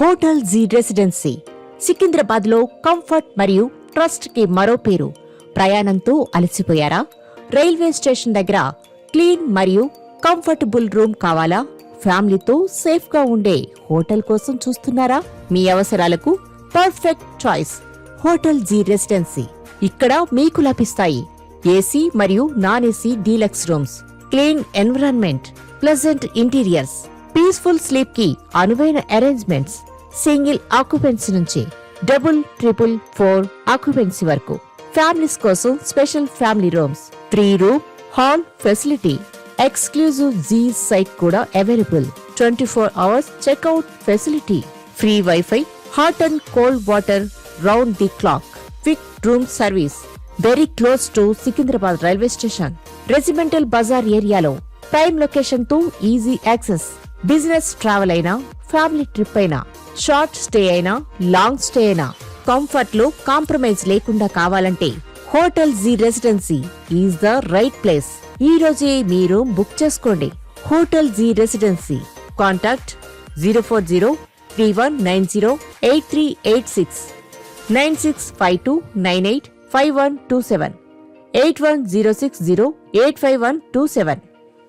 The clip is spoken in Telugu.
హోటల్ జీ రెసిడెన్సీ సికింద్రాబాద్లో కంఫర్ట్ మరియు ట్రస్ట్కి మరో పేరు. ప్రయాణంతో అలసిపోయారా? రైల్వే స్టేషన్ దగ్గర క్లీన్ మరియు కంఫర్టబుల్ రూమ్ కావాలా? ఫ్యామిలీతో సేఫ్గా ఉండే హోటల్ కోసం చూస్తున్నారా? మీ అవసరాలకు perfect choice. Hotel G residency. ఇక్కడ మీకు లభిస్తాయి ఏసీ మరియు non AC deluxe rooms. Clean environment pleasant interiors. Peaceful స్లీప్కి అనువైన అరేంజ్మెంట్స్ సింగిల్ ఆక్యుపెన్సీ నుంచి డబుల్ ట్రిపుల్ ఫోర్ ఆక్యుపెన్సీ వరకు. ఫ్యామిలీస్ కోసం special family rooms three room hall facility. Exclusive G site కూడా available. Twenty four hours checkout facility. Free wifi hot and cold water round the clock. Quick room service. Very close to Secunderabad railway station. Residential bazaar ఏరియాలో. ప్రైమ్ లొకేషన్తో ఈజీ యాక్సెస్. బిజినెస్ ట్రావెల్ అయినా ఫ్యామిలీ ట్రిప్ అయినా షార్ట్ స్టే అయినా లాంగ్ స్టే అయినా కంఫర్ట్లో కాంప్రమైజ్ లేకుండా కావాలంటే hotel G residency is the right place. ఈ రోజే మీరు బుక్ చేసుకోండి. Hotel G residency. Contact zero four zero three one nine zero eight three eight six nine six five two nine eight five one two seven eight one zero six zero eight five one two seven.